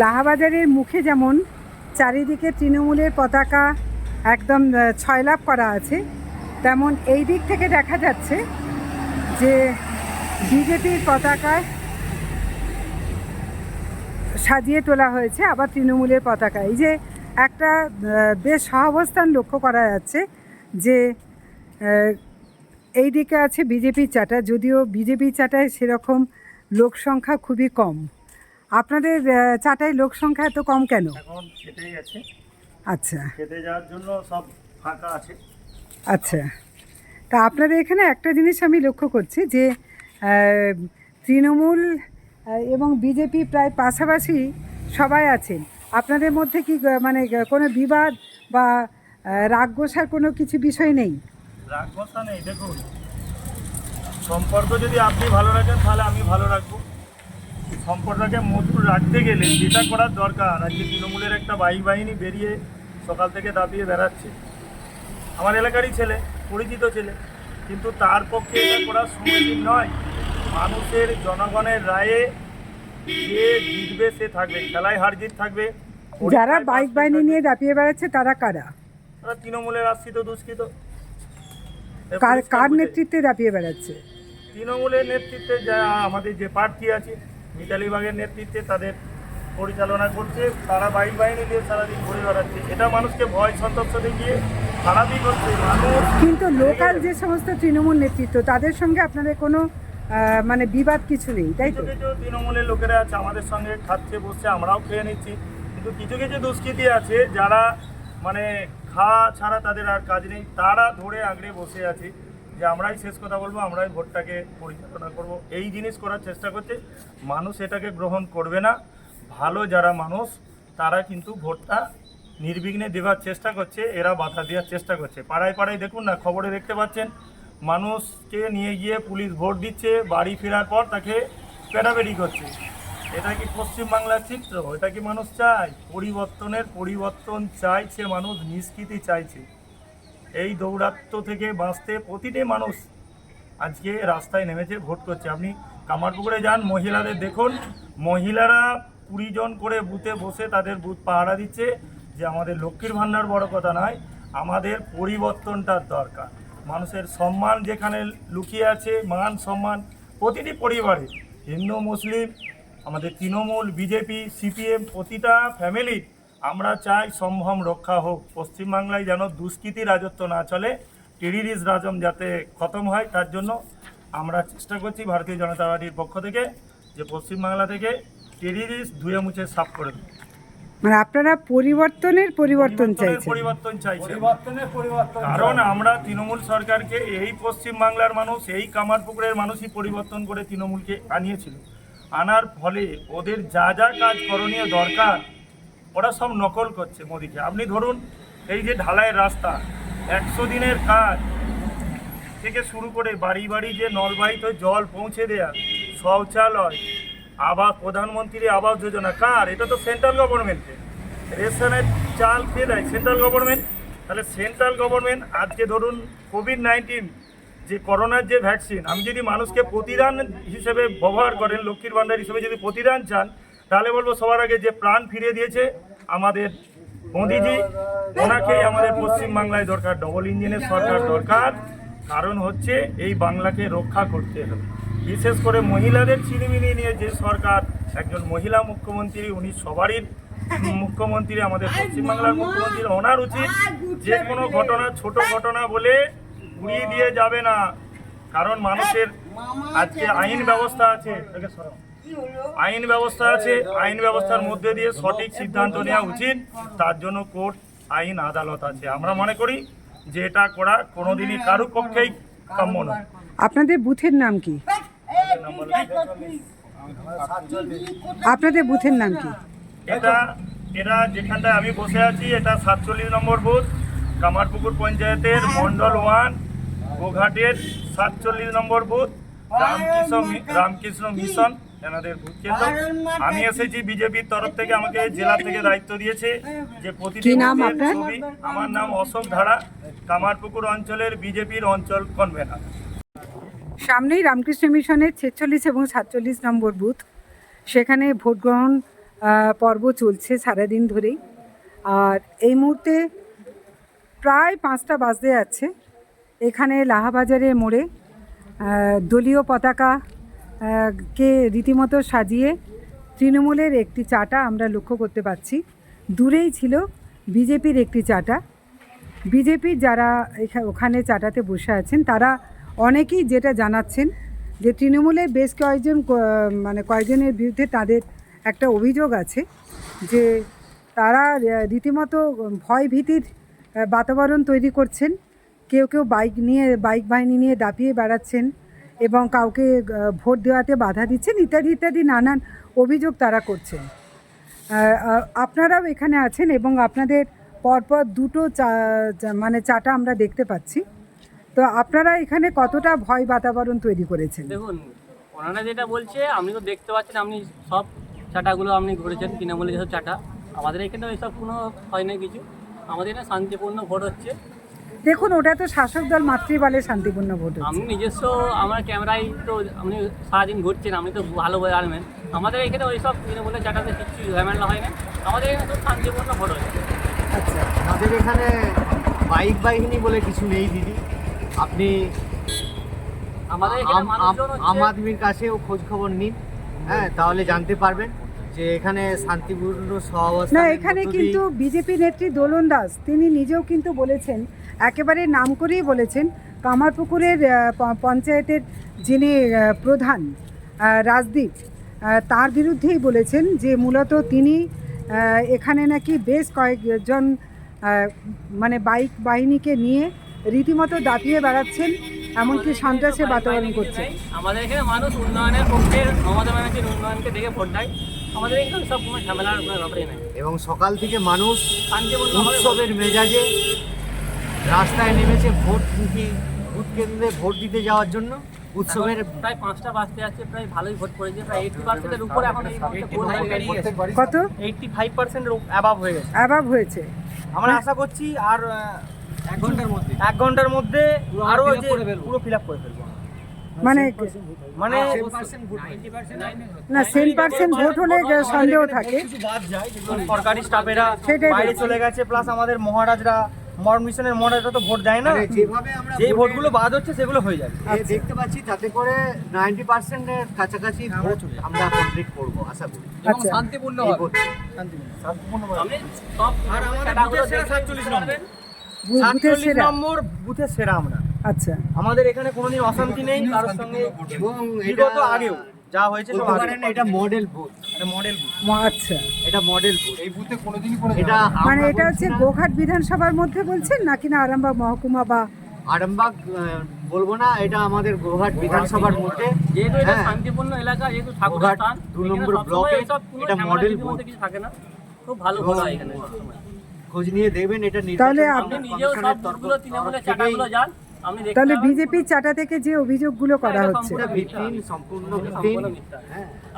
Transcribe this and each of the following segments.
লাহাবাজারের মুখে যেমন চারিদিকে তৃণমূলের পতাকা একদম ছয়লাভ করা আছে, তেমন এই দিক থেকে দেখা যাচ্ছে যে বিজেপির পতাকায় সাজিয়ে তোলা হয়েছে, আবার তৃণমূলের পতাকা। এই যে একটা বেশ সহাবস্থান লক্ষ্য করা যাচ্ছে যে এই দিকে আছে বিজেপির চাটা, যদিও বিজেপির চাটায় সেরকম লোক সংখ্যা খুবই কম। আপনাদের চাটায় লোক সংখ্যা এত কম কেন? এখন খেতে গেছে আচ্ছা। খেতে যাওয়ার জন্য সব ফাঁকা আছে। আচ্ছা। তা আপনাদের এখানে একটা জিনিস আমি লক্ষ্য করছি যে তৃণমূল এবং বিজেপি প্রায় পাশাপাশি সবাই আছেন। আপনাদের মধ্যে কি মানে কোনো বিবাদ বা আহ, রাগ গোসার কোনো কিছু বিষয় নেই? রাগ কথা নেই। দেখুন সম্পর্ক যদি আপনি ভালো রাখেন তাহলে আমি ভালো রাখব। সম্পর্কটাকে মধুর রাখতে গেলে যেটা করার দরকার আজকে তৃণমূলের একটা বাহিনী বাহিনী বেরিয়ে সকাল থেকে দাপিয়ে বেড়াচ্ছে। আমার এলাকারই ছেলে পরিচিত ছেলে কিন্তু তার পক্ষে এটা করা সমীচীন নয়। মানুষের জনগণের রায়ে যে জিতবে সে থাকবে খেলায় হার জিত থাকবে। যারা বাইক বাহিনী নিয়ে দাপিয়ে বেড়াচ্ছে তারা কারা? তারা তৃণমূলের আশ্রিত দুষ্কৃত। কার কার। নেতৃত্বে দাপিয়ে বেড়াচ্ছে? তৃণমূলের নেতৃত্বে যা আমাদের যে প্রার্থী আছে মিতালি বাগের নেতৃত্বে তাদের পরিচালনা করছে তারা বাইক বাহিনী দিয়ে সারাদিন ঘুরে বেড়াচ্ছে। এটা মানুষকে ভয় সন্তপ্ত দেখিয়ে খারাপই করছে মানুষ কিন্তু লোকাল যে সমস্ত তৃণমূল নেতৃত্ব তাদের সঙ্গে আপনাদের কোনো মানে বিবাদ কিছু নেই তাই কিছু তো কিছু তৃণমূলের লোকেরা আছে আমাদের সঙ্গে খাচ্ছে বসছে আমরাও খেয়ে নিচ্ছি। কিন্তু কিছু কিছু দুষ্কৃতী আছে যারা মানে খাওয়া ছাড়া তাদের আর কাজ নেই তারা ধরে আগড়ে বসে আছে। যে আমরাই শেষ কথা বলব, আমরাই ভোটটাকে পরিচালনা করব। এই জিনিস করার চেষ্টা করছে। মানুষ এটাকে গ্রহণ করবে না। ভালো যারা মানুষ, তারা কিন্তু ভোটটা নির্বিঘ্নে দেওয়ার চেষ্টা করছে, এরা বাধা দেওয়ার চেষ্টা করছে। পাড়ায় পাড়ায় দেখুন না, খবরে দেখতে পাচ্ছেন, মানুষকে নিয়ে গিয়ে পুলিশ ভোট দিচ্ছে, বাড়ি ফেরার পর তাকে পেটাপেটি করছে। এটা কি পশ্চিমবাংলার চিত্র? এটা কি মানুষ চায়? পরিবর্তনের পরিবর্তন চাইছে মানুষ, নিষ্কৃতি চাইছে। এই দৌরাত্ম্য থেকে বাঁচতে প্রতিটি মানুষ আজকে রাস্তায় নেমেছে, ভোট করছে। আপনি কামারপুকুরে যান, মহিলাদের দেখুন। মহিলারা কুড়ি জন করে বুথে বসে তাদের বুথ পাহারা দিচ্ছে যে আমাদের লক্ষ্মীর ভাণ্ডার বড় কথা নয়, আমাদের পরিবর্তনটার দরকার। মানুষের সম্মান যেখানে লুকিয়ে আছে, মান সম্মান প্রতিটি পরিবারে, হিন্দু, মুসলিম, আমাদের তৃণমূল, বিজেপি, সিপিএম, প্রতিটা ফ্যামিলি আমরা চাই সম্ভ্রম রক্ষা হোক। পশ্চিমবাংলায় যেন দুষ্কৃতি রাজত্ব না চলে টেরিরিস রাজম যাতে খতম হয় তার জন্য আমরা চেষ্টা করছি ভারতীয় জনতা পার্টির পক্ষ থেকে যে পশ্চিমবাংলা থেকে টেরিরিস ধুয়ে মুছে সাফ করে দেবে মানে আপনারা পরিবর্তনের পরিবর্তন পরিবর্তনের চাইছেন। পরিবর্তন চাইছে কারণ আমরা তৃণমূল সরকারকে এই পশ্চিম বাংলার মানুষ এই কামারপুকুরের মানুষই পরিবর্তন করে তৃণমূলকে আনিয়েছিল। আনার ফলে ওদের যা যা কাজ করণীয় দরকার ওরা সব নকল করছে মোদিকে। আপনি ধরুন, এই যে ঢালাইয়ের রাস্তা, একশো দিনের কাজ থেকে শুরু করে বাড়ি বাড়ি যে নলবাহিত জল পৌঁছে দেয়া, শৌচালয়, আবাস, প্রধানমন্ত্রী আবাস যোজনা, কার? এটা তো সেন্ট্রাল গভর্নমেন্টের। রেশনের চাল কে দেয় সেন্ট্রাল গভর্নমেন্ট। তাহলে সেন্ট্রাল গভর্নমেন্ট আজকে ধরুন কোভিড নাইন্টিন, যে করোনার যে ভ্যাকসিন, আমি যদি মানুষকে প্রতিদান হিসেবে ব্যবহার করেন, লক্ষ্মীর ভাণ্ডার হিসেবে যদি প্রতিদান চান তাহলে বলব সবার আগে যে প্রাণ ফিরিয়ে দিয়েছে আমাদের মোদিজি, ওনাকেই আমাদের পশ্চিমবাংলায় দরকার ডবল ইঞ্জিনের সরকার দরকার। কারণ হচ্ছে এই বাংলাকে রক্ষা করতে হবে। বিশেষ করে মহিলাদের ছিনিমিনি নিয়ে যে সরকার, একজন মহিলা মুখ্যমন্ত্রী, উনি সবারই মুখ্যমন্ত্রী, আমাদের পশ্চিমবাংলার মুখ্যমন্ত্রী ওনার উচিত। যে কোনো ঘটনা, ছোট ঘটনা বলে উড়িয়ে দিয়ে যাবে না। কারণ মানুষের আজকে আইন ব্যবস্থা আছে। আইন ব্যবস্থা আছে আইন ব্যবস্থার মধ্যে দিয়ে সঠিক সিদ্ধান্ত নেওয়া উচিত তার জন্য কোর্ট আইন আদালত আছে। আমরা মনে করি যে এটা করা কোনোদিনই কারও পক্ষেই কাম্য নয়। আপনাদের বুথের নাম কি? আপনাদের বুথের নাম কি? এটা এটা যেখানটায় আমি বসে আছি এটা সাতচল্লিশ নম্বর বুথ কামারপুকুর পঞ্চায়েতের মন্ডল ওয়ান গোঘাটের সাতচল্লিশ নম্বর বুথ রামকৃষ্ণ রামকৃষ্ণ মিশন। এনাদের আমি এসেছি বিজেপির তরফ থেকে আমাকে জেলা থেকে দায়িত্ব দিয়েছে যে প্রতিটি কি নাম বুথের আপনার? ছবি আমার নাম অশোক ধারা কামারপুকুর অঞ্চলের বিজেপির অঞ্চল কনভেনার। সামনেই রামকৃষ্ণ মিশনের ছেচল্লিশ এবং সাতচল্লিশ নম্বর বুথ। সেখানে ভোট গ্রহণ পর্ব চলছে সারাদিন ধরেই। আর এই মুহূর্তে প্রায় পাঁচটা বাজতে যাচ্ছে। এখানে লাহাবাজারের মোড়ে দলীয় পতাকা কে রীতিমতো সাজিয়ে তৃণমূলের একটি চাটা আমরা লক্ষ্য করতে পারছি। দূরেই ছিল বিজেপির একটি চাটা। বিজেপির যারা ওখানে চাটাতে বসে আছেন, তারা অনেকেই যেটা জানাচ্ছেন যে তৃণমূলের বেশ কয়েকজন মানে কয়েকজনের বিরুদ্ধে তাদের একটা অভিযোগ আছে যে তারা রীতিমতো ভয় ভীতির বাতাবরণ তৈরি করছেন। কেউ কেউ বাইক নিয়ে, বাইক বাহিনী নিয়ে দাপিয়ে বেড়াচ্ছেন। এবং কাউকে ভোট দেওয়াতে বাধা দিচ্ছেন ইত্যাদি ইত্যাদি নানান অভিযোগ তারা করছেন। আপনারাও এখানে আছেন এবং আপনাদের পরপর দুটো চা মানে চাটা আমরা দেখতে পাচ্ছি। তো আপনারা এখানে কতটা ভয় বাতাবরণ তৈরি করেছেন? দেখুন, ওনারা যেটা বলছে, আপনি তো দেখতে পাচ্ছেন, আপনি সব চাটাগুলো আপনি ঘুরেছেন, তৃণমূলের যেসব চাটা। আমাদের এখানে ওইসব কোনো হয় না কিছু। আমাদের এখানে শান্তিপূর্ণ ভোট হচ্ছে। দেখুন ওটা তো শাসক দল মাতৃ বলে শান্তিপূর্ণ ভোট। আপনি নিজস্ব আমার ক্যামেরায় তো আপনি সারাদিন ঘুরছেন আপনি তো ভালো বলে জানবেন আমাদের এখানে ওইসব তৃণমূলের চাটাতে কিছু ঝামেলা হয় না। আমাদের এখানে তো শান্তিপূর্ণ ভোট হচ্ছে। আচ্ছা। আমাদের এখানে বাইক বাহিনী বলে কিছু নেই দিদি। আপনি আমাদের এখানে আম- আম- আম আদমির কাছেও খোঁজ খবর নিন। হ্যাঁ তাহলে জানতে পারবেন। যে এখানে শান্তিপূর্ণ সহাবস্থান না এখানে কিন্তু বিজেপি নেত্রী দোলন দাস তিনি নিজেও কিন্তু বলেছেন একেবারে নাম করেই বলেছেন কামারপুকুরের পঞ্চায়েতের যিনি প্রধান রাজদীপ তার বিরুদ্ধেই বলেছেন যে মূলত তিনি এখানে নাকি বেশ কয়েকজন মানে বাইক বাহিনীকে নিয়ে রীতিমতো দাপিয়ে বেড়াচ্ছেন এমনকি সন্ত্রাসের বাতাবরণ করছে আমাদের এখানে মানুষ উন্নয়নের পক্ষে মমতা ব্যানার্জির উন্নয়নকে দেখে ভোট দেয়। আমাদের এখানে সব কোনো ঝামেলার কোনো ব্যাপারই নাই। এবং সকাল থেকে মানুষ উৎসবের মেজাজে রাস্তায় নেমেছে ভোট ভোট কেন্দ্রে ভোট দিতে যাওয়ার জন্য উৎসবের প্রায় পাঁচটা বাজতে যাচ্ছে প্রায় ভালোই ভোট পড়েছে প্রায় এইটি পার্সেন্টের উপরে এখন কত? এইটটি ফাইভ পার্সেন্ট অ্যাবাভ হয়ে গেছে। অ্যাভাব হয়েছে। আমরা আশা করছি আর এক ঘণ্টার মধ্যে। এক ঘণ্টার মধ্যে আরও আরও যে পুরো ফিল আপ করে ফেলব। মানে মানে না সেন পার্সেন্ট ভোট হলে সন্দেহ থাকে। কিছু বাদ যায় যেগুলো সরকারি স্টাফেরা বাইরে চলে গেছে প্লাস আমাদের মহারাজরা মিশনের মহারাজরা তো ভোট দেয় না। যেভাবে আমরা ভোটের- ভোটগুলো বাদ হচ্ছে সেগুলো হয়ে যাবে। দেখতে পাচ্ছি তাতে করে নাইনটি পার্সেন্টের কাছাকাছি ভোট আমরা কমপ্লিট করব আশা করি। আচ্ছা। শান্তিপূর্ণ এই ভোট। আর আমাদের বুথের সেরা দেখে 47 বুঝতে নম্বর। পারবেন। সাতচল্লিশ নম্বর বুথের সেরা আমরা। আচ্ছা। আমাদের এখানে কোনোদিন অশান্তি নেই কারোর সঙ্গে এবং বিগত আগেও যা হয়েছে সব আগে। এটা মডেল ভোট এটা মডেল বুথ ম- আচ্ছা। এটা মডেল ভোট এই বুথে কোনোদিনই কোনো এটা মানে আমরা এটা হচ্ছে গোঘাট বিধানসভার মধ্যে বলছেন নাকি না আরামবাগ মহকুমা বা আরামবাগ আহ, বলব না এটা আমাদের গোহাট বিধানসভার মধ্যে। যেহেতু এটা হ্যাঁ। শান্তিপূর্ণ এলাকা যেহেতু ঠাকুরের গোঘাট স্থান দু এখানে নম্বর সবসময় ব্লকে এসব কোনো এটা ঝামেলা মডেল কিছু বলতে বুথ। কিছু থাকে না। খুব ভালো এবং- হয় এখানে। সবসময়। খোঁজ নিয়ে দেখবেন এটা তাহলে নির্বাচন আপনি আপ- নিজেও সব কমিশনের তরফ- বুথগুলো তৃণমূলের থেকেই চাটাগুলো যান। তাহলে বিজেপি চাটা থেকে যে অভিযোগগুলো করা হচ্ছে। সম্পূর্ণ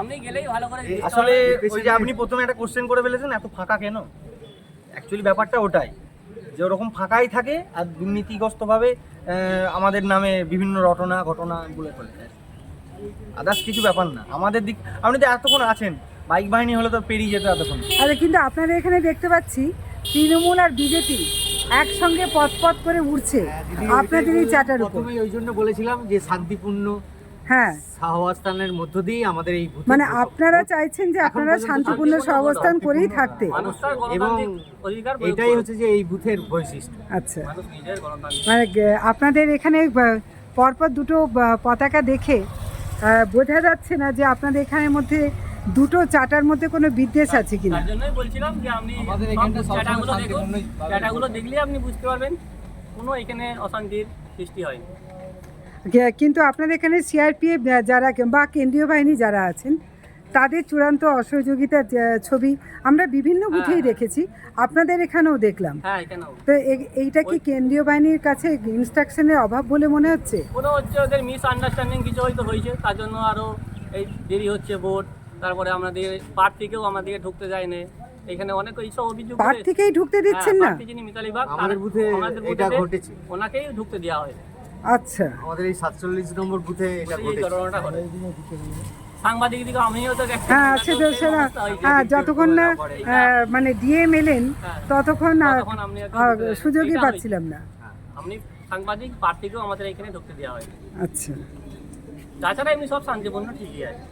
আপনি গেলেই ভালো করে আসলে ওই যে আপনি প্রথমে একটা কোশ্চেন করে ফেলেছেন এত ফাঁকা কেন? অ্যাকচুয়ালি ব্যাপারটা ওটাই যে ওরকম ফাঁকাই থাকে আর দুর্নীতিগ্রস্তভাবে আমাদের নামে বিভিন্ন রটনা ঘটনা বলে ফেলে আদার্স কিছু ব্যাপার না। আমাদের দিক আপনি তো এতক্ষণ আছেন বাইক বাহিনী হলে তো পেরিয়ে যেত এতক্ষণ। আরে কিন্তু আপনারা এখানে দেখতে পাচ্ছি তৃণমূল আর বিজেপি একসঙ্গে পথ পথ করে উঠছে হ্যাঁ, আপনাদের এই চাটার উপর। প্রথমেই ওই জন্য বলেছিলাম যে শান্তিপূর্ণ হ্যাঁ। সহাবস্থানের মধ্য দিয়ে আমাদের এই বুথে মানে আপনারা চাইছেন যে আপনারা শান্তিপূর্ণ সহাবস্থান করেই থাকতে। এবং এটাই হচ্ছে যে এই বুথের বৈশিষ্ট্য। আচ্ছা। মানে আপনাদের এখানে পরপর দুটো পতাকা দেখে বোঝা যাচ্ছে না যে আপনাদের এখানের মধ্যে দুটো চাটার মধ্যে কোনো বিদ্বেষ আছে কিনা? তার জন্যই বলছিলাম যে আপনি চাটাগুলো দেখুন। চাটাগুলো দেখলেই আপনি বুঝতে পারবেন কোনো এখানে অশান্তির সৃষ্টি হয়নি। কিন্তু আপনাদের এখানে সিআরপিএফ যারা বা কেন্দ্রীয় বাহিনী যারা আছেন তাদের চূড়ান্ত অসহযোগিতার ছবি আমরা বিভিন্ন বুথেই হ্যাঁ। দেখেছি। আপনাদের এখানেও দেখলাম। হ্যাঁ এখানেও। তো এইটা কি কেন্দ্রীয় বাহিনীর কাছে ইনস্ট্রাকশনের অভাব বলে মনে হচ্ছে? কোনো হচ্ছে ওদের মিস আন্ডারস্ট্যান্ডিং কিছু হয়তো হয়েছে তার জন্য আরও এই দেরি হচ্ছে ভোট। তারপরে আমাদের প্রার্থীকেও আমাদেরকে ঢুকতে যায় না এখানে অনেক এইসব অভিযোগ পার থেকেই ঢুকতে দিচ্ছেন হ্যাঁ, না? প্রার্থী যিনি মিতালি বাগ আমাদের বুথে এটা ঘটেছে। ওনাকেই ঢুকতে দেওয়া হয়। আচ্ছা। আমাদের এই সাতচল্লিশ নম্বর বুথে এটা ঘটেছে। সাংবাদিক দিকে আমিও তো হ্যাঁ সেটা। সেটা হ্যাঁ যতক্ষণ না মানে ডিএম এলেন হ্যাঁ। ততক্ষণ সুযোগই পাচ্ছিলাম না। আপনি সাংবাদিক প্রার্থীকেও আমাদের এখানে ঢুকতে দেওয়া হয়নি। আচ্ছা। তাছাড়া এমনি সব শান্তিপূর্ণ ঠিকই আছে।